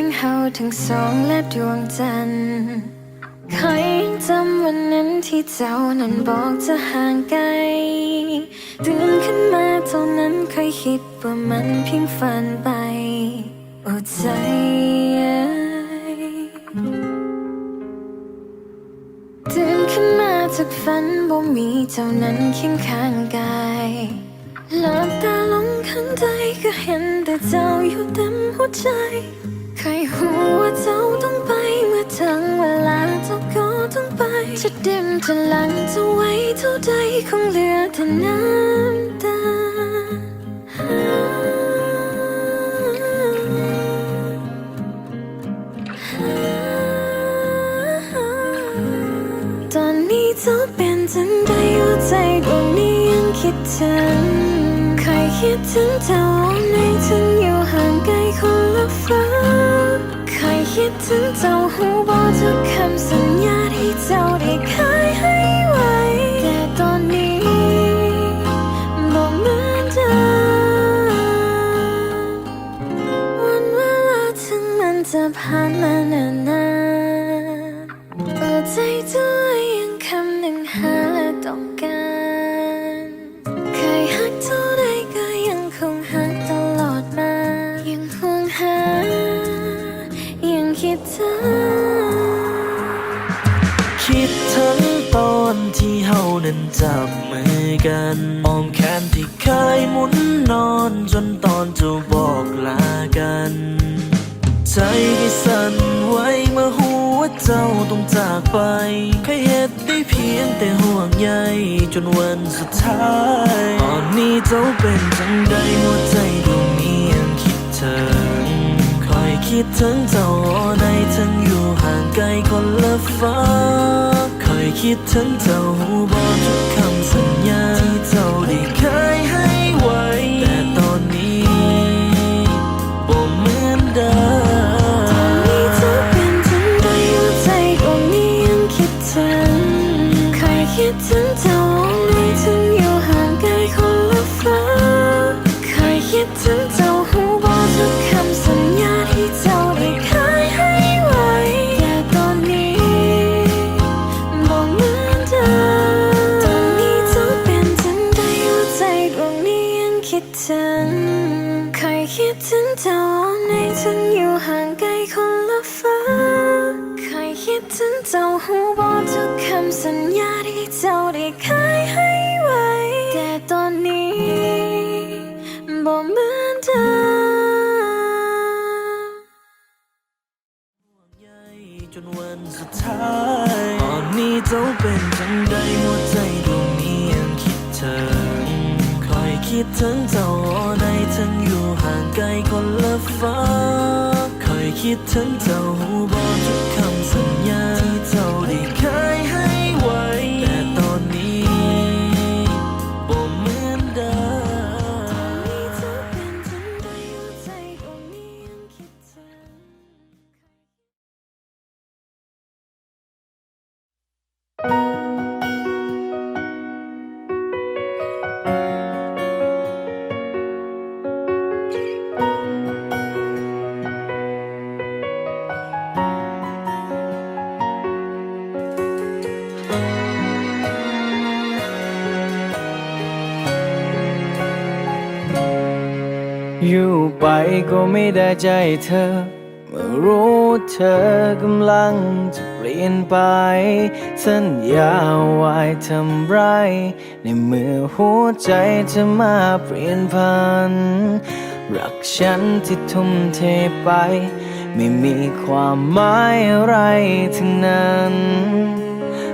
พียงเฮาทั้งสองและดวงจันทร์ใครยังจำวันนั้นที่เจ้านั้นบอกจะห่างไกลตื่นขึ้นมาเท่านั้นเคยคิดว่ามันเพียงฝันไปโอ้ใจตื่นขึ้นมาจากฝันบ่มีเจ้านั้นเคียงข้างกายหลับตาลงข้างใจก็เห็นแต่เจ้าอยู่เต็มหัวใจ ใครหัวาเจ้าต้องไปเมื่อถึงเวลาเจ้าก็ต้องไป จะเดิมจะหลังจะไว้เท่าใดคงเหลือแต่น้ำตาตอนนี้เจ้าเป็นจังใดหัวใจดวงนี้ยังคิดถึง ใครคิดถึงเจ้าในถึงอยู่ห่าง คิดถึงเจ้าหูบอกทุกคำสัญญาที่เจ้า อนที่เฮานั้นจับมือกันอ้อมแขนที่เคยหมุนนอนจนตอนจะบอกลากัน ใจที่สั่นไหวเมื่อหัวเจ้าต้องจากไปเคยเหตุได้เพียงแต่ห่วงใยจนวันสุดท้ายตอนนี้เจ้าเป็นจังใดหัวใจดวงนี้ยังคิดถึงคอยคิดถึงเจ้าในถึงอยู่ห่างไกลคนละฟ้า ยคิดถึงเจ้าบอกทุกคำสัญญาที่เจ้าได้เคยให้ไว้ เจ้าหูบอกทุกคำสัญญาที่เจ้าได้เคยให้ไว้ แต่ตอนนี้บอกเหมือนเดิมใยจนวันสุดท้ายตอนนี้เจ้าเป็นจังใดหัวใจดวงนี้ยังคิดถึงคอยคิดถึงเจ้าในถึงอยู่ห่างไกลคนละฟ้า อยคิดถึงเจ้าหูบอกทุกคำสัญญาที่เจ้าได้ อยู่ไปก็ไม่ได้ใจเธอ เมื่อรู้เธอกำลังจะเปลี่ยนไป สัญญาไว้ทำไร ในเมื่อหัวใจเธอมาเปลี่ยนพัน รักฉันที่ทุ่มเทไป ไม่มีความหมายอะไรทั้งนั้น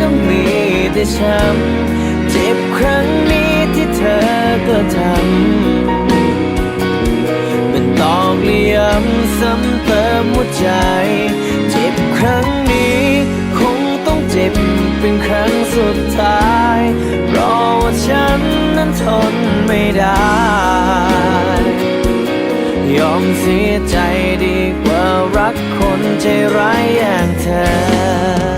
ก็มีแต่ช้ำเจ็บครั้งนี้ที่เธอก็ทำมันตอกเลีย้ำซ้ำเติมหัวใจ เจ็บครั้งนี้ คงต้องเจ็บเป็นครั้งสุดท้ายเพราะว่าฉันนั้นทนไม่ได้ ยอมเสียใจดีกว่ารักคนใจร้ายอย่างเธอ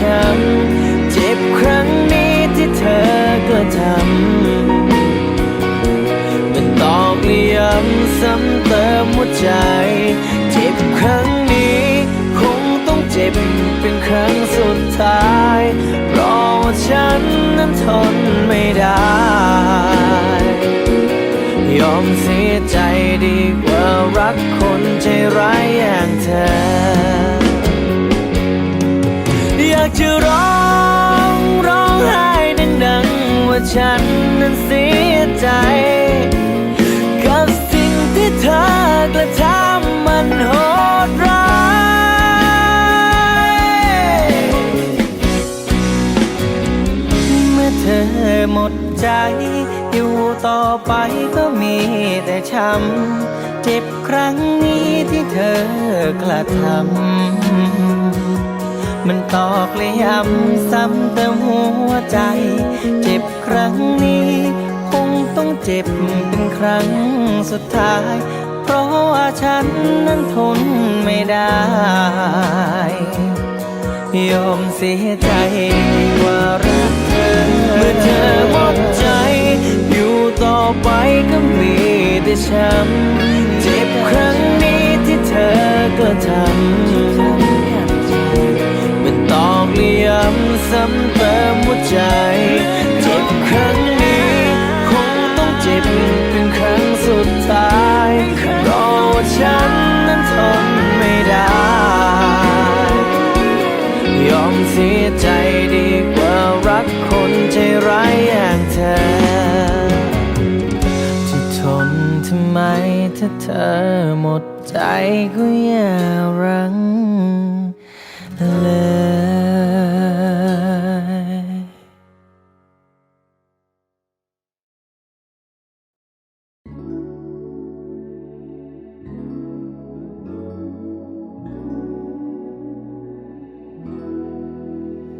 ช้ำเจ็บครั้งนี้ที่เธอกระทำมันตอกย้ำซ้ำเติมหัวใจ เจ็บครั้งนี้ คงต้องเจ็บเป็นครั้งสุดท้ายเพราะว่าฉันนั้นทนไม่ได้ ยอมเสียใจดีกว่ารักคนใจร้ายอย่างเธอากจะร้องร้องไห้ดังๆว่าฉันนั้นเสียใจ กับสิ่งที่เธอกระทำมันโหดร้ายเมื่อเธอหมดใจ อยู่ต่อไปก็มีแต่ช้ำเจ็บครั้งนี้ที่เธอกระทำ มันตอกเลยย้ำซ้ำเติมหัวใจ เจ็บครั้งนี้ คงต้องเจ็บเป็นครั้งสุดท้าย เพราะว่าฉันนั้นทนไม่ได้ ยอมเสียใจว่ารักเธอ เมื่อเธอหมดใจ อยู่ต่อไปก็มีแต่ช้ำเจ็บครั้งนี้ที่เธอกระทำ ซ้ำเติมหัวใจ เจ็บครั้งนี้ คงต้องเจ็บเป็นครั้งสุดท้ายเพราะว่าฉันนั้นทนไม่ได้ ยอมเสียใจดีกว่ารักคนใจร้ายอย่างเธอจะทนทำไมถ้าเธอหมดใจก็อย่ารังเลย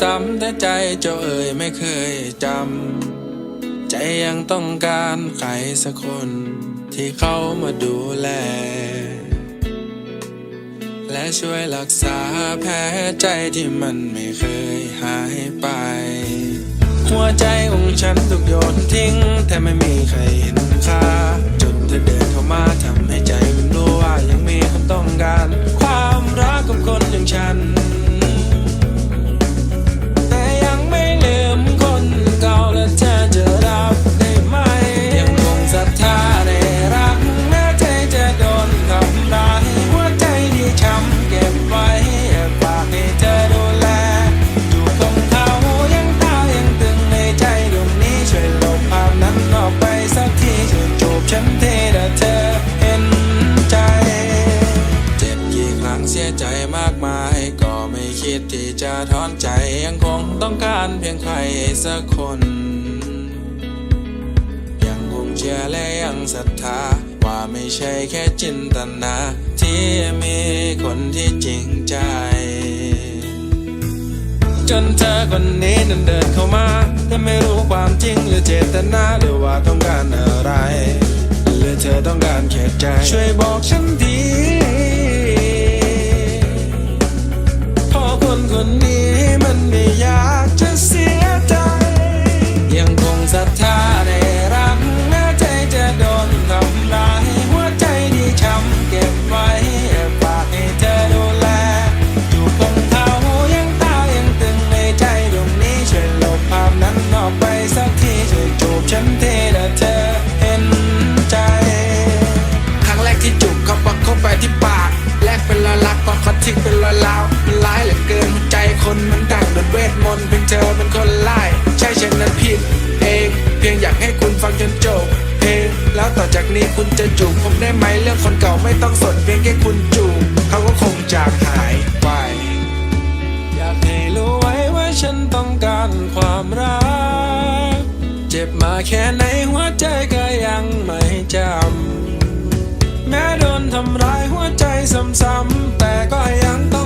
ซ้ำแต่ใจเจ้าเอ่ยไม่เคยจำ ใจยังต้องการใครสักคนที่เข้ามาดูแล และช่วยรักษาแผลใจที่มันไม่เคยหายไป หัวใจของฉันถูกโยนทิ้ง แต่ไม่มีใครเห็นค่าจนเธอเดินเข้ามาทำให้ใจมันรู้ว่ายังมีคนต้องการ ความรักกับคนอย่างฉัน คน อนใจยังคงต้องการเพียงใครสักคน ยังคงเชื่อและยังศรัทธา ว่าไม่ใช่แค่จินตนา ที่มีคนที่จริงใจ จนเธอคนนี้นั้นเดินเข้ามาแต่ไม่รู้ความจริงหรือเจตนาหรือว่าต้องการอะไร หรือเธอต้องการแค่ใจ ช่วยบอกฉันที ไม่ต้องสนเพียงแค่คุณจูบเขาก็คงจากหายไป อยากให้รู้ไว้ว่าฉันต้องการความรัก เจ็บมาแค่ไหนหัวใจก็ยังไม่จำ แม้โดนทำร้ายหัวใจซ้ำๆแต่ก็ยังต้อง